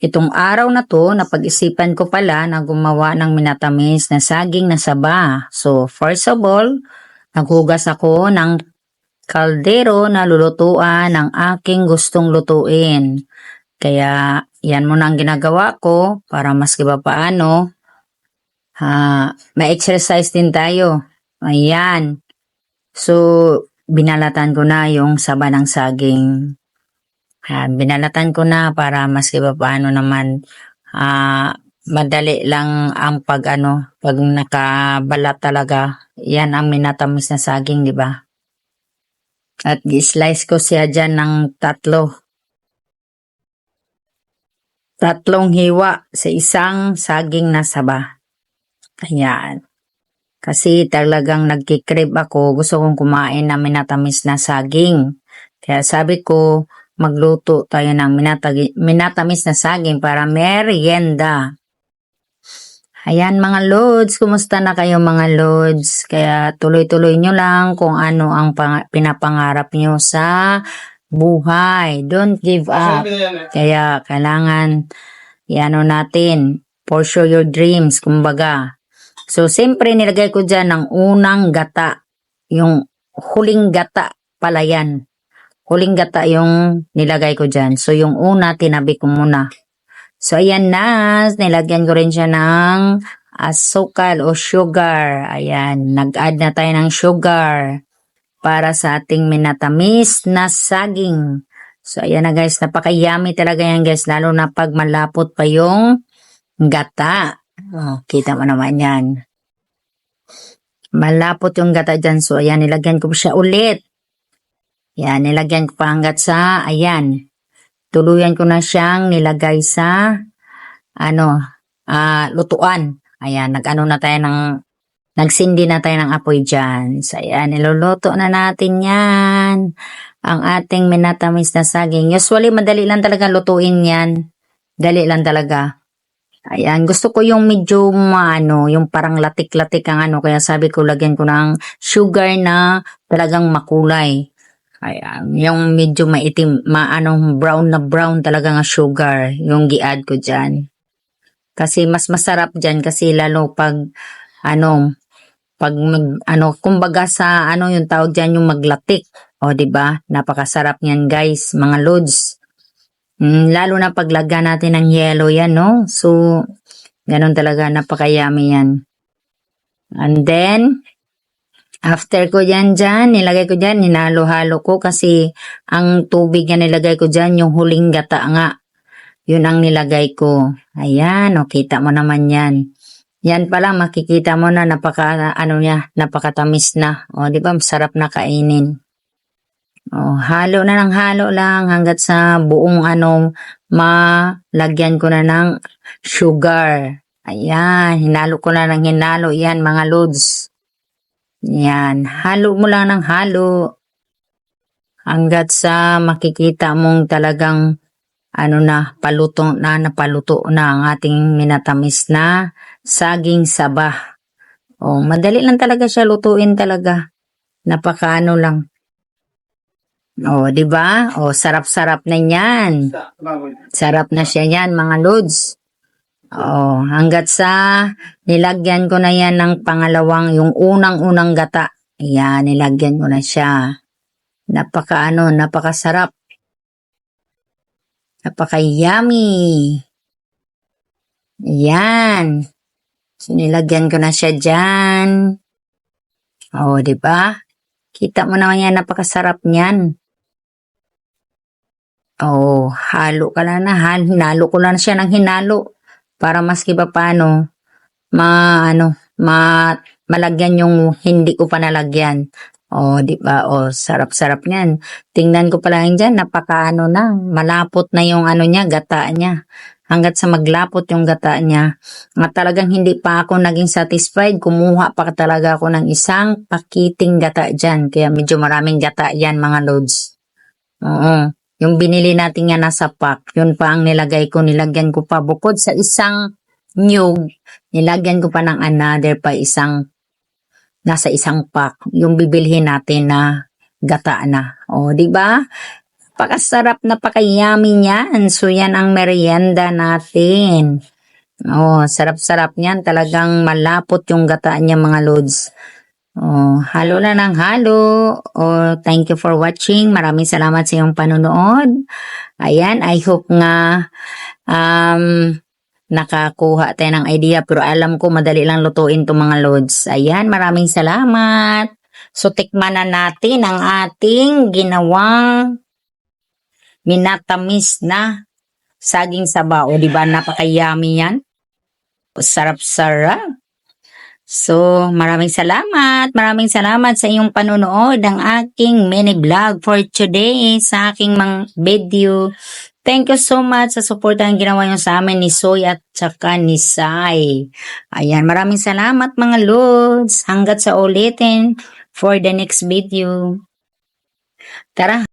Itong araw na to, napag-isipan ko pala na gumawa ng minatamis na saging na saba. So, first of all, naghugas ako ng kaldero na lulutuan ng aking gustong lutuin. Kaya, yan muna ang ginagawa ko para mas kiba paano. Ha, ma-exercise din tayo. Ayan. So, binalatan ko na yung saba ng saging. Ah, binalatan ko na para mas iba paano naman ah madali lang ang pag ano, pag nakabalat talaga. Yan ang minatamis na saging, di ba? At gi-slice ko siya dyan ng tatlo. Tatlong hiwa sa isang saging na saba. Ayan. Kasi talagang nagkikrib ako. Gusto kong kumain ng minatamis na saging. Kaya sabi ko, magluto tayo ng minatagi, minatamis na saging para merienda. Ayan mga loads, kumusta na kayo mga loads? Kaya tuloy-tuloy nyo lang kung ano ang pang- pinapangarap nyo sa buhay. Don't give up. Kaya kailangan iano natin, pursue your dreams, kumbaga. So, siyempre nilagay ko dyan ng unang gata. Yung huling gata pala yan. Huling gata yung nilagay ko dyan. So, yung una, tinabi ko muna. So, ayan na. Nilagyan ko rin siya ng asukal o sugar. Ayan. Nag-add na tayo ng sugar para sa ating minatamis na saging. So, ayan na guys. Napaka-yummy talaga yan guys. Lalo na pag malapot pa yung gata. Oh, kita mo naman yan. Malapot yung gata dyan. So, ayan, nilagyan ko siya ulit. Yan, nilagyan ko pa hanggat sa, ayan. Tuluyan ko na siyang nilagay sa, ano, ah, lutuan. Ayan, nag-ano na tayo ng, nagsindi na tayo ng apoy dyan. So, ayan, niluluto na natin yan. Ang ating minatamis na saging. Usually, madali lang talaga lutuin yan. Dali lang talaga. Ayan, gusto ko yung medyo maano, yung parang latik-latik ang ano, kaya sabi ko lagyan ko ng sugar na talagang makulay. Ayan, yung medyo maitim, maanong brown na brown talaga nga sugar, yung gi-add ko dyan. Kasi mas masarap dyan kasi lalo pag, ano, pag mag, ano, kumbaga sa, ano yung tawag dyan, yung maglatik. O, di ba Napakasarap niyan guys, mga loads. Mm, lalo na paglagyan natin ng yellow yan, no? So, ganun talaga, napakayami yan. And then, after ko yan dyan, nilagay ko dyan, ninalo-halo ko kasi ang tubig na nilagay ko dyan, yung huling gata nga. Yun ang nilagay ko. Ayan, o, kita mo naman yan. Yan pa lang, makikita mo na napaka, ano niya, napakatamis na. O, di ba, masarap na kainin. Oh, halo na ng halo lang hanggat sa buong ano malagyan ko na ng sugar. Ayan, hinalo ko na ng hinalo. Yan, mga loads. Yan, halo mo lang ng halo. Hanggat sa makikita mong talagang ano na, paluto na, napaluto na ang ating minatamis na saging saba. Oh, madali lang talaga siya lutuin talaga. Napakaano lang. Oh, 'di ba? Oh, sarap-sarap na 'yan. Sarap na siya 'yan, mga loads. Oh, hanggat sa nilagyan ko na 'yan ng pangalawang yung unang-unang gata. Ayan, nilagyan ko na siya. Napaka ano, napakasarap. Napaka-yummy. Ayan. So, nilagyan ko na siya dyan. Oh, 'di ba? Kita mo naman yan, napakasarap niyan. Oh, halo ka lang na, hal, hinalo ko lang siya ng hinalo para maski pa paano ma ano, ma malagyan yung hindi ko pa nalagyan. Oh, di ba? Oh, sarap-sarap niyan. Tingnan ko pa lang diyan, napakaano na, malapot na yung ano niya, gata niya. Hanggat sa maglapot yung gata niya. At talagang hindi pa ako naging satisfied, kumuha pa talaga ako ng isang pakiting gata diyan. Kaya medyo maraming gata yan mga loads. Oo. Yung binili natin nga nasa pack, yun pa ang nilagay ko, nilagyan ko pa bukod sa isang nyug, nilagyan ko pa ng another pa isang nasa isang pack, yung bibilhin natin na gata na. O, di ba? Napakasarap, napakayami niyan. So, yan ang merienda natin. Oh, sarap-sarap niyan. Talagang malapot yung gata niya mga lods. Oh, halo na ng halo. Oh, thank you for watching. Maraming salamat sa iyong panonood. Ayan, I hope nga um, nakakuha tayo ng idea. Pero alam ko, madali lang lutuin to mga lods. Ayan, maraming salamat. So, tikman na natin ang ating ginawang minatamis na saging sabaw. O, di ba? Napakayami yan. Sarap-sarap. So, maraming salamat. Maraming salamat sa iyong panonood ng aking mini vlog for today sa aking mga video. Thank you so much sa support ang ginawa niyo sa amin ni Soy at saka ni Sai. Ayan, maraming salamat mga lods. Hanggat sa ulitin for the next video. Tara!